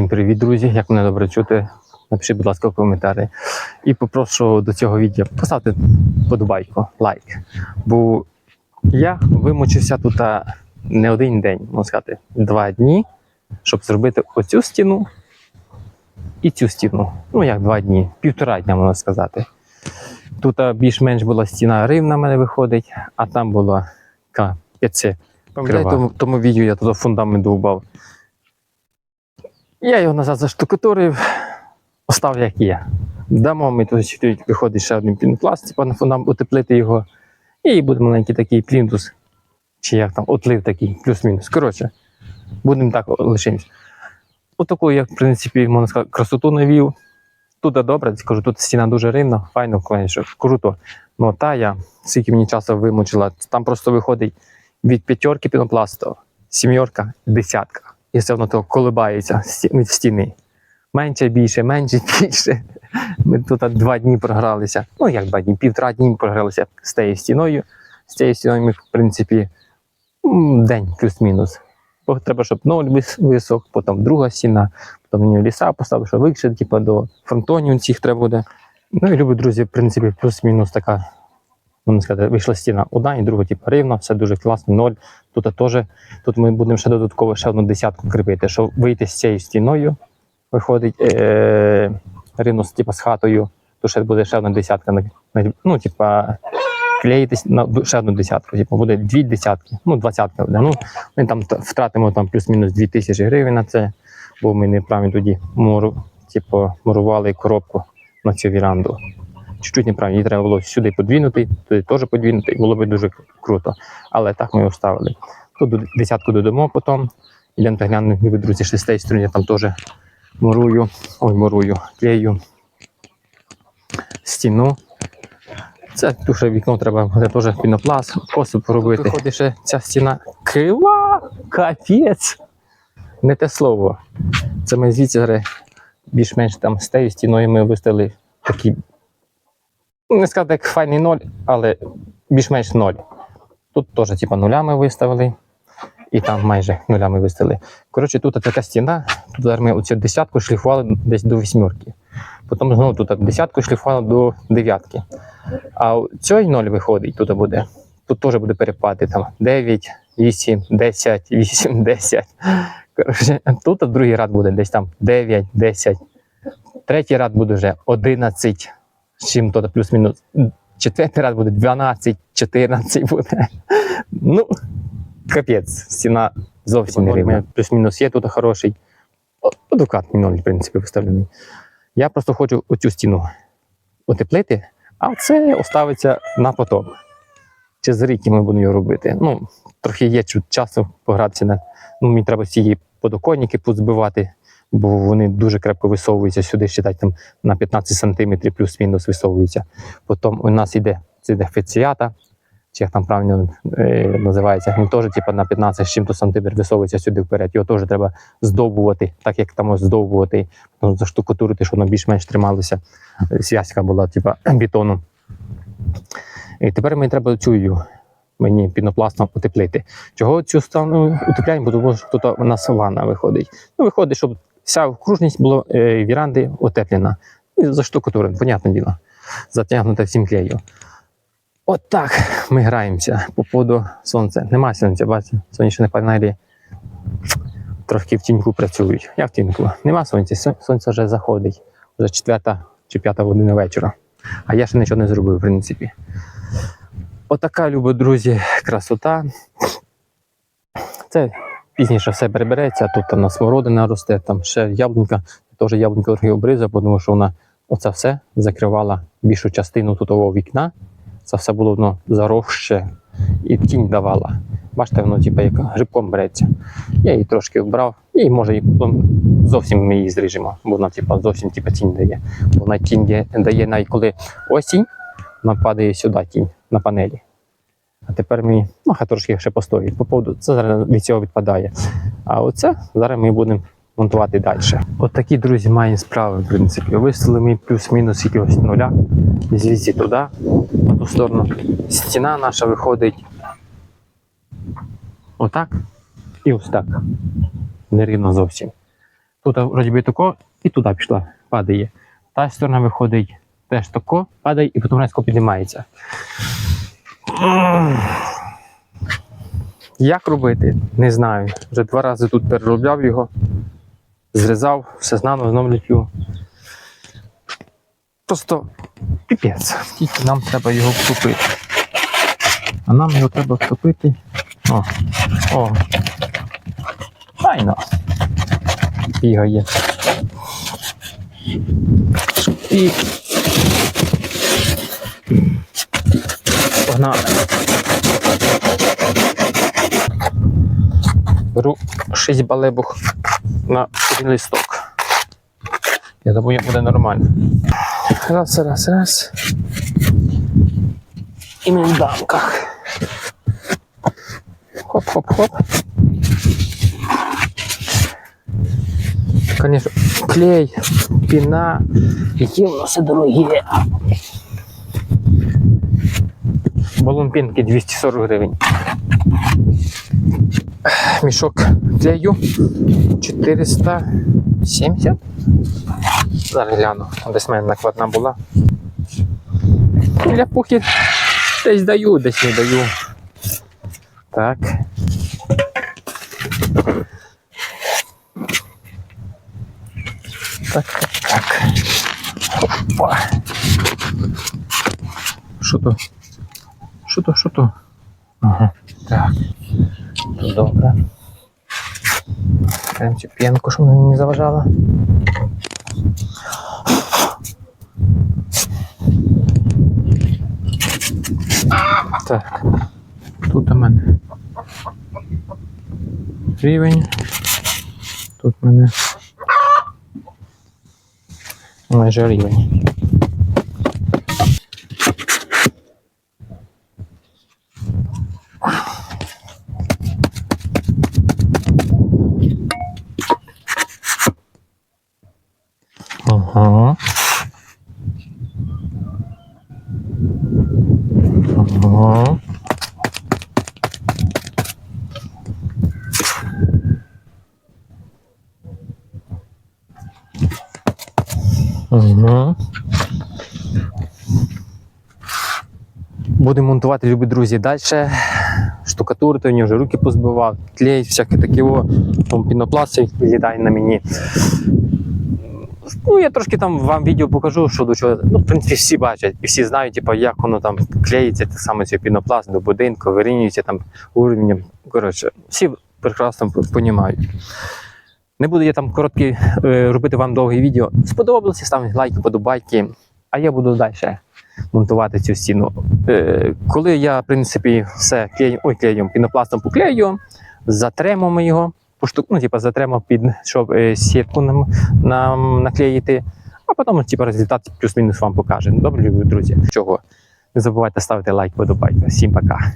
Всім привіт, друзі! Як мене добре чути? Напишіть, будь ласка, в коментарі. І попрошу до цього відео поставити подобайку, лайк. Бо я вимучився тут не один день, можна сказати, два дні, щоб зробити оцю стіну і цю стіну. Ну, як два дні, півтора дня, можна сказати. Тут більш-менш була стіна рівна, в мене виходить, а там була п'ятце. Пам'ятаєте, тому, відео я туди фундамент довбав. Я його назад заштукатурив, оставив як є. Дамо ми тут виходить ще один пінопласт, типу на фундамент утеплити його. І буде маленький такий плінтус, чи як там, отлив такий, плюс-мінус. Коротше, будемо так лишимось. Отаку, я, в принципі, можна сказати, красоту навів. Тут добре, скажу, тут стіна дуже рівна, файно, конечно, круто. Ну та я, скільки мені часу вимучила, там просто виходить від п'ятерки пінопласту, сім'єрка, десятка. Все одно то колибається від стіни. Менше більше, менше більше. Ми тут два дні програлися. Ну, як два дні, півтора дні програлися з тією стіною. З цією стіною ми, в принципі, день плюс-мінус. Бо треба, щоб ноль вис- висох, потім друга стіна, потім нього ліса поставив, що вище, типу, до фронтонів цих треба буде. Ну і любі друзі, в принципі, плюс-мінус така можна сказати, вийшла стіна одна і друга, типу, рівно, все дуже класно, ноль. Тут теж, тут ми будемо ще додатково ще одну десятку кріпити, щоб вийти з цією стіною, виходить е- рівно з, типу, з хатою, то ще буде ще одна десятка, ну, типа, клеїтись на ще одну десятку, типу, буде дві десятки, ну, двадцятка буде. Ну, ми там втратимо там плюс-мінус дві тисячі гривень на це, бо ми неправильно тоді муру, типу, мурували коробку на цю віранду чуть-чуть неправильно. Її треба було сюди подвинути, туди теж подвинути, було б дуже круто. Але так ми його вставили. Тут десятку додамо потім. Ідемо та глянемо, ніби друзі, ще з цієї сторони я там теж мурую, ой, мурую, клею стіну. Це дуже вікно треба буде теж пінопласт, посип робити. Виходить ще ця стіна крива, капець. Не те слово. Це ми звідси більш-менш там з тією стіною ми виставили такі не сказати, як файний ноль, але більш-менш ноль. Тут теж типу, нулями виставили, і там майже нулями виставили. Коротше, тут така стіна, тут ми оцю десятку шліфували десь до вісьмерки. Потім знову тут десятку шліфували до дев'ятки. А цей ноль виходить, тут буде. Тут теж буде перепади там 9, 8, 10, 8, 10. Коротше, тут другий ряд буде десь там 9, 10. Третій ряд буде вже 11 з чим то плюс-мінус. Четвертий раз буде 12, 14 буде. Ну, капець, стіна зовсім не рівна. Плюс-мінус є тут хороший. О, Адекватний ноль, в принципі, виставлений. Я просто хочу оцю стіну утеплити, а це оставиться на потом. Через рік ми будемо його робити. Ну, трохи є часу погратися на. Ну, мені треба ці подоконники позбивати, бо вони дуже крепко висовуються сюди, считай, там на 15 сантиметрів плюс-мінус висовуються. Потім у нас іде це йде феціата, чи як там правильно е, називається, він теж типу, на 15 з чим-то сантиметр висовується сюди вперед. Його теж треба здовбувати, так як там ось здовбувати, ну, заштукатурити, щоб воно більш-менш трималося. Зв'язка була, типу, бетону. І тепер мені треба цю мені пінопластом утеплити. Чого цю стану утепляємо? Бо Тому що тут у нас ванна виходить. Ну, виходить, щоб вся окружність була е, віранди утеплена. І заштукатурена, понятне діло. Затягнута всім клею. От так ми граємося по поводу сонця. Нема сонця, бачите, сонячні панелі трохи в тіньку працюють. Я в тіньку. Нема сонця, сонце вже заходить. Вже четверта чи п'ята година вечора. А я ще нічого не зробив, в принципі. Отака, любі друзі, красота. Це пізніше все перебереться. Тут там на смородина росте, там ще яблунька, теж яблунька трохи обриза, тому що вона оце все закривала більшу частину тутового вікна. Це все було воно заросше і тінь давала. Бачите, воно типу, як грибком береться. Я її трошки вбрав, і може і зовсім ми її зріжемо, бо вона типу, зовсім типу, тінь дає. Вона тінь дає навіть коли осінь, вона падає сюди тінь на панелі. А тепер ми ну, хай трошки ще постоїть. По поводу, це зараз від цього відпадає. А оце зараз ми будемо монтувати далі. От такі, друзі, маємо справи, в принципі. Виставили ми плюс-мінус якогось нуля. Звідси туди, на ту сторону. Стіна наша виходить отак і ось так. Нерівно зовсім. Тут вроді би тако, і туди пішла, падає. Та сторона виходить теж тако, падає, і потім резко піднімається. Як робити? Не знаю. Вже два рази тут переробляв його, зрізав, все знано, знову ліпив. Просто піпець. Тільки нам треба його втопити. А нам його треба втопити. О, о. Файно. Бігає. І. Погнали. Беру 6 балебух на один листок. Я думаю, буде нормально. Раз, раз, раз. І на дамках. Хоп-хоп-хоп. Конечно, клей, піна, які в нас дорогі. Балон пінки 240 гривень. Мішок клею 470. Зараз гляну. Десь в мене накладна була. Для пухи десь даю, десь не даю. Так. Так, так, так. Опа. Що то? Що то, що то? Ага. Так. Добре. Прям цю п'янку, щоб вона не заважала. Так. Тут у мене рівень. Тут у мене майже рівень. Ага. Ага. Будемо монтувати, любі друзі, далі. Штукатурити, у нього вже руки позбивав, клей, всяке таке, о, там пінопласт виглядає на мені. Ну, я трошки там вам відео покажу, що до чого. Ну, в принципі, всі бачать і всі знають, типу, як воно там клеїться, те саме цей пінопласт до будинку, вирівнюється там уровнем. Коротше, всі прекрасно розуміють. Не буду я там короткі е, робити вам довге відео. Сподобалося, ставте лайки, подобайки, а я буду далі монтувати цю стіну. Е, коли я, в принципі, все клею, ой, клеєм, пінопластом поклею, затремо його, ну, типа, затримав під, щоб е, сітку нам, нам наклеїти, а потім типу, результат плюс-мінус вам покаже. Добре, друзі. Чого? Не забувайте ставити лайк, подобайку. Всім пока.